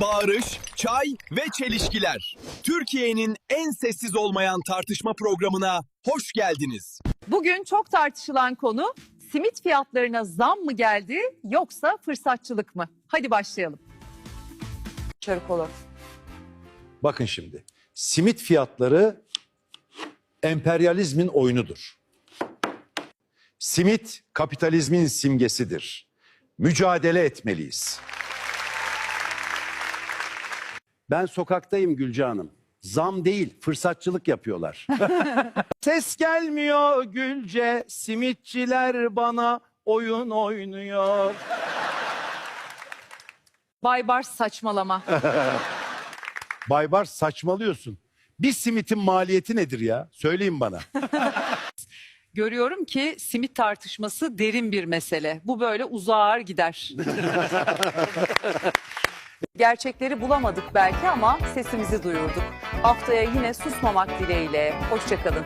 bağırış, çay ve çelişkiler. Türkiye'nin en sessiz olmayan tartışma programına hoş geldiniz. Bugün çok tartışılan konu simit fiyatlarına zam mı geldi yoksa fırsatçılık mı? Hadi başlayalım. Çarık olur. Bakın şimdi. Simit fiyatları emperyalizmin oyunudur. Simit kapitalizmin simgesidir. Mücadele etmeliyiz. Ben sokaktayım Gülce Hanım. Zam değil, fırsatçılık yapıyorlar. Ses gelmiyor Gülce, simitçiler bana oyun oynuyor. Baybars saçmalama. Baybars saçmalıyorsun. Bir simitin maliyeti nedir ya? Söyleyin bana. Görüyorum ki simit tartışması derin bir mesele. Bu böyle uzar gider. Gerçekleri bulamadık belki ama sesimizi duyurduk. Haftaya yine susmamak dileğiyle. Hoşçakalın.